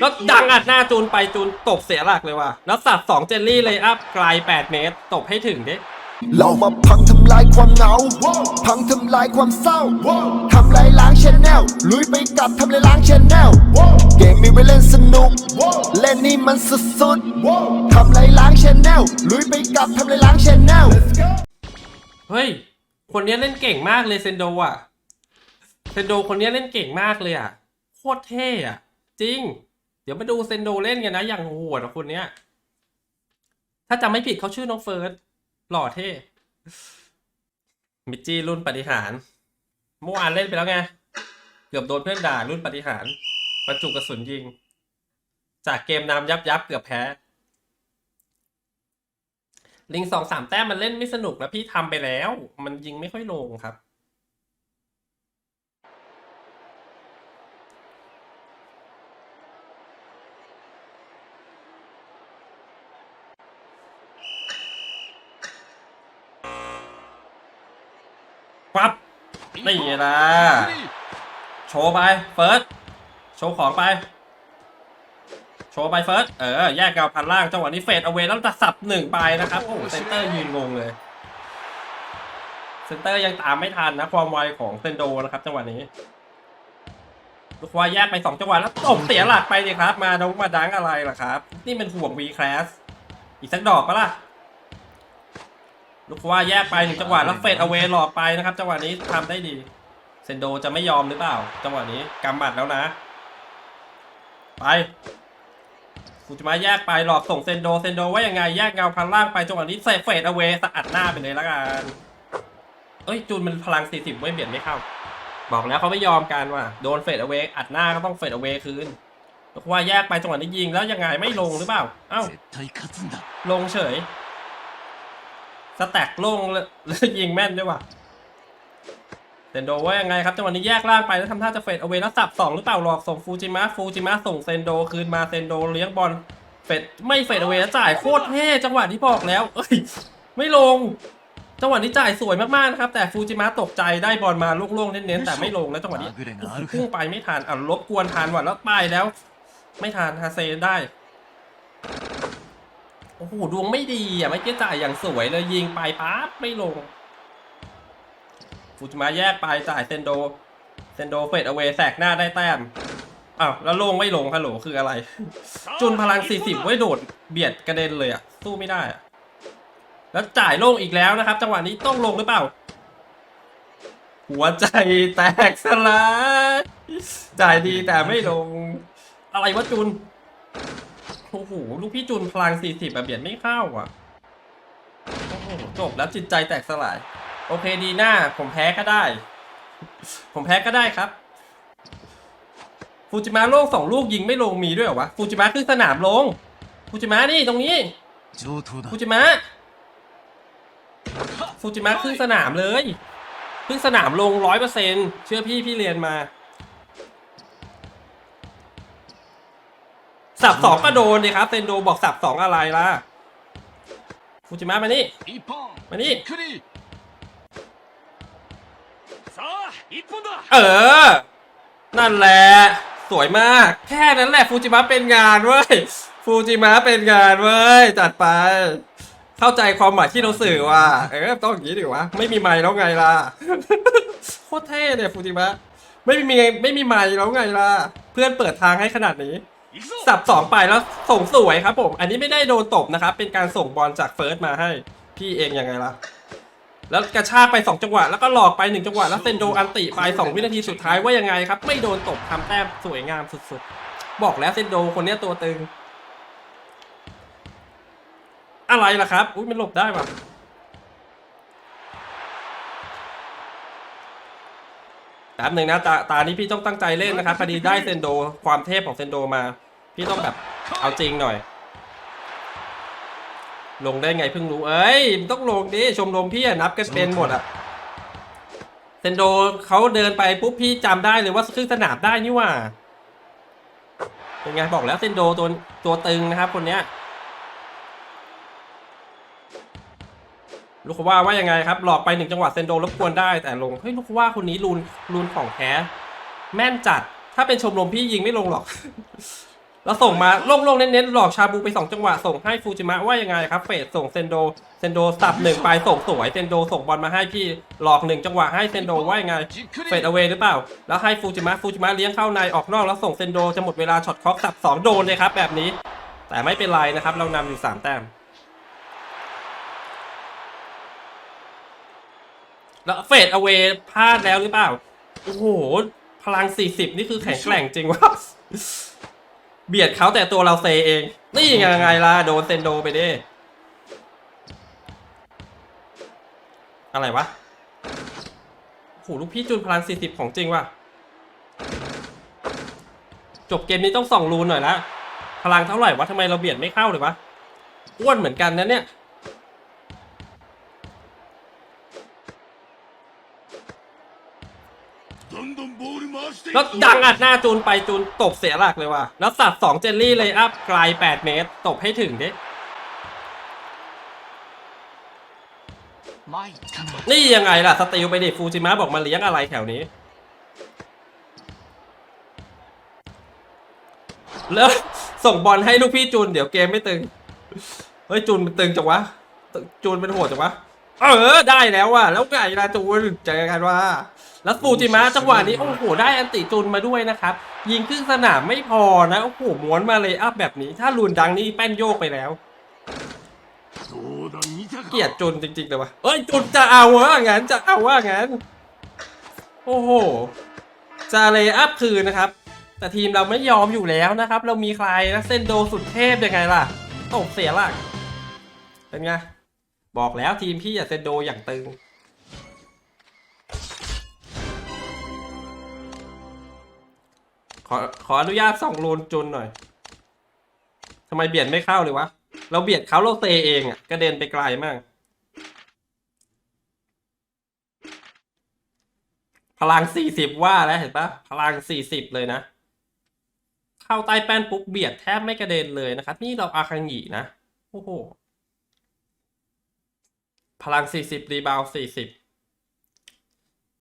แล้วดังอัดหน้าจูนไปจูนตบเสียหลักเลยว่ะ แล้วสับสองเจลลี่เลยอัพไกล 8 เมตร ตบให้ถึงดิเรามาพังทำลายความเหงา พังทำลายความเศร้า ทำลายล้างชแนลลุยไปกับทำลายล้างชแนลเกมมีไว้เล่นสนุก เล่นนี่มันสุดๆทำลายล้างชแนลลุยไปกับทำลายล้างชแนลเฮ้ย คนเนี้ยเล่นเก่งมากเลยเซนโดอะ เซนโดคนเนี้ยเล่นเก่งมากเลยอะ โคตรเท่อะจริง เดี๋ยวมาดูเซนโดเล่นกันนะ อย่างโหดอะคนเนี้ย ถ้าจำไม่ผิดเขาชื่อน้องเฟิร์สหล่อเท่ มิจจี้รุ่นปฏิหารเมื่อวานเล่นไปแล้วไง เกือบโดนเพื่อนด่ารุ่นปฏิหารบรรจุกระสุนยิง จากเกมนำยับยับเกือบแพ้ ลิงสองสามแต้มมันเล่นไม่สนุกแล้วพี่ทำไปแล้ว มันยิงไม่ค่อยลงครับ ปั๊บนี่นะโชว์ไปเฟิร์สโชว์ของไป โชว์ไปเฟิร์สเออ แยกเกาพันล่างจังหวะนี้เฟดเอาเวแล้วจะสับหนึ่งไปนะครับ โอ้โหเซนเตอร์ยืนงงเลยเซนเตอร์ยังตามไม่ทันนะ ความไวของเซนโดนะครับ จังหวะนี้ลูกควายแยกไปสองจังหวะแล้วตบเสียหลักไปเลยครับ มาดงมาดังอะไรล่ะครับ นี่เป็นห่วง V class อีกสักดอกปะล่ะ ลูกคว้าแยกไปหนึ่งจังหวะแล้วเฟดเอาเวหลอกไปนะครับ จังหวะนี้ทำได้ดี เซนโดจะไม่ยอมหรือเปล่า จังหวะนี้กำบัดแล้วนะ ไปกูจะมาแยกไปหลอกส่งเซนโดเซนโดว่ายังไงแยกเงาพันล่างไปจังหวะนี้เซฟเฟดเอาเวสะอัดหน้าไปเลยละกันเอ้ยจูนมันพลังสี่สิบไม่เบียดไม่เข้า บอกแล้วเขาไม่ยอมกันว่ะโดนเฟดเอาเวอัดหน้าก็ต้องเฟดเอาเวคืนลูกคว้าแยกไปจังหวะนี้ยิงแล้วยังไงไม่ลงหรือเปล่า เอ้าลงเฉย สแต็กโล่งแล้วยิงแม่นด้วยว่ะเซนโดว่ายังไงครับจังหวะนี้แยกล่างไปแล้วทำท่าจะเฟดเอาเวแล้วสับสองหรือเปล่าหลอกส่งฟูจิมะฟูจิมะส่งเซนโดคืนมาเซนโดเลี้ยงบอลเฟดไม่เฟดเอาเวแล้วจ่ายโคตรเท่จังหวะที่บอกแล้ว เอ้ยไม่ลง จังหวะนี้จ่ายสวยมากๆนะครับแต่ฟูจิมะตกใจได้บอลมาลูกล่งเน้นๆแต่ไม่ลงแล้วจังหวะนี้พุ่งไปไม่ทันอะรบกวนทานหวัดแล้วไปแล้ว ไม่ทานฮาเซได้ โอ้โหดวงไม่ดีอะไม่เกี้จ่ายอย่างสวยเลยยิงไปปั๊บไม่ลงฟูจิมะแยกไปจ่ายเซนโด เซนโดเฟดเอาเวแสกหน้าได้แต้มอ้าวแล้วลงไม่ลงฮัลโหลคืออะไร จุนพลัง 40 ไว้โดดเบียดกระเด็นเลยอะ สู้ไม่ได้อะแล้วจ่ายโล่งอีกแล้วนะครับ จังหวะนี้ต้องลงหรือเปล่า หัวใจแตกสลายจ่ายดีแต่ไม่ลง อะไรวะจุน โอ้โหลูกพี่จุนพลังสี่สิบอะเบียดไม่เข้าอะโอ้โหจบแล้วจิตใจแตกสลาย โอเคดีหน้า ผมแพ้ก็ได้ ผมแพ้ก็ได้ครับฟูจิมะโล่งสองลูกยิงไม่ลงมีด้วยเหรอวะฟูจิมะขึ้นสนามลงฟูจิมะนี่ตรงนี้ฟูจิมะฟูจิมะขึ้นสนามเลย ขึ้นสนามลงร้อยเปอร์เซ็นต์เชื่อพี่พี่เรียนมา สับสองก็โดนเลยครับเซนโดบอกสับสองอะไรล่ะฟูจิมะมานี่มานี่เออ นั่นแหละ สวยมาก แค่นั้นแหละฟูจิมะเป็นงานเว้ยฟูจิมะเป็นงานเว้ย จัดไป เข้าใจความหมายที่เราสื่อว่า เออ ต้องอย่างนี้ดิวะ ไม่มีไม้แล้วไงล่ะ โคตรเท่เลยฟูจิมะ ไม่มีไม่มีไม้แล้วไงล่ะ เพื่อนเปิดทางให้ขนาดนี้ สับสองไปแล้วส่งสวยครับผม อันนี้ไม่ได้โดนตบนะครับ เป็นการส่งบอลจากเฟิร์สมาให้พี่เองยังไงล่ะ แล้วกระชากไป 2 จังหวะ แล้วก็หลอกไป 1 จังหวะ แล้วเซนโดอันติไป 2 วินาทีสุดท้ายว่ายังไงครับ ไม่โดนตบทำแต้มสวยงามสุดๆ บอกแล้วเซนโดคนนี้ตัวตึง อะไรล่ะครับ อุ้ยมันหลบได้ปะแป๊บหนึ่งนะตาตานี้พี่ต้องตั้งใจเล่นนะครับพอดีได้เซนโดความเทพของเซนโดมา พี่ต้องแบบเอาจริงหน่อย ลงได้ไงเพิ่งรู้ เอ้ยมันต้องลงดิชมรมพี่อะนับกันเป็นหมดอะเซนโดเขาเดินไปปุ๊บพี่จำได้เลยว่าครึ่งสนามได้นี่ว่าเป็นไงบอกแล้วเซนโดตัวตัวตึงนะครับ คนเนี้ยลูกว่าว่ายังไงครับ หลอกไปหนึ่งจังหวะเซนโดรบกวนได้แต่ลงเฮ้ยลูกว่าคนนี้รูนรูนของแท้แม่นจัด ถ้าเป็นชมรมพี่ยิงไม่ลงหรอก เราส่งมาโล่งๆเน้นๆหลอกชาบูไป 2 จังหวะ ส่งให้ฟูจิมะว่ายังไงครับ เฟสส่งเซนโดเซนโดสับหนึ่งไปส่งสวยเซนโดส่งบอลมาให้พี่หลอกหนึ่งจังหวะให้เซนโดว่ายังไง เฟดเอาเวหรือเปล่า แล้วให้ฟูจิมะฟูจิมะเลี้ยงเข้าในออกนอกแล้วส่งเซนโดจะหมดเวลาช็อตค็อกสับ2 โดนเลยครับแบบนี้ แต่ไม่เป็นไรนะครับ เรานำอยู่3แต้มแล้วเฟดเอาเวพลาดแล้วหรือเปล่าโอ้โหพลัง 40 นี่คือแข็งแกร่งจริงวะ เบียดเขาแต่ตัวเราเซเอง นี่ยังไงล่ะโดนเซนโดไปดิ อะไรวะโหลูกพี่จุนพลัง40ของจริงว่ะ จบเกมนี้ต้องส่องรูนหน่อยละ พลังเท่าไหร่วะทำไมเราเบียดไม่เข้าเลยวะ อ้วนเหมือนกันนะเนี่ย แล้วดังอัดหน้าจูนไปจูนตกเสียหลักเลยว่ะ แล้วสัตว์สองเจลลี่เลยอัพไกลแปดเมตรตกให้ถึงดินี่ยังไงล่ะ สติลไปดิฟูจิมะบอกมาเลี้ยงอะไรแถวนี้ แล้วส่งบอลให้ลูกพี่จูน เดี๋ยวเกมไม่ตึง เฮ้ยจูนมันตึงจังวะ จูนเป็นโหดจังวะ เออได้แล้วว่ะแล้วไก่ลาตูนเจอกันว่า แล้วฟูจิมะจังหวะนี้โอ้โหได้อันติจุนมาด้วยนะครับ ยิงขึ้นสนามไม่พอนะโอ้โหม้วนมาเลยอัพแบบนี้ ถ้าลุนดังนี่แป้นโยกไปแล้ว เกียดจุนจริงๆเลยว่ะเอ้ยจุนจะเอาว่างั้นจะเอาว่างั้น โอ้โหจะเลยอัพคืนนะครับ แต่ทีมเราไม่ยอมอยู่แล้วนะครับ เรามีใครนะเส้นโดสุดเทพยังไงล่ะตกเสียละเป็นไง บอกแล้วทีมพี่อย่าเซนโดอย่างตึง ขอขออนุญาตส่องรูนจุนหน่อยทำไมเบียดไม่เข้าเลยวะ เราเบียดเขาเราเตะเองอะกระเด็นไปไกลมาก พลังสี่สิบว่าแล้วเห็นปะพลังสี่สิบเลยนะ เข้าใต้แป้นปุ๊บเบียดแทบไม่กระเด็นเลยนะครับ นี่เราอาคังหยีนะ โอ้โห พลัง 40 รีบาว 40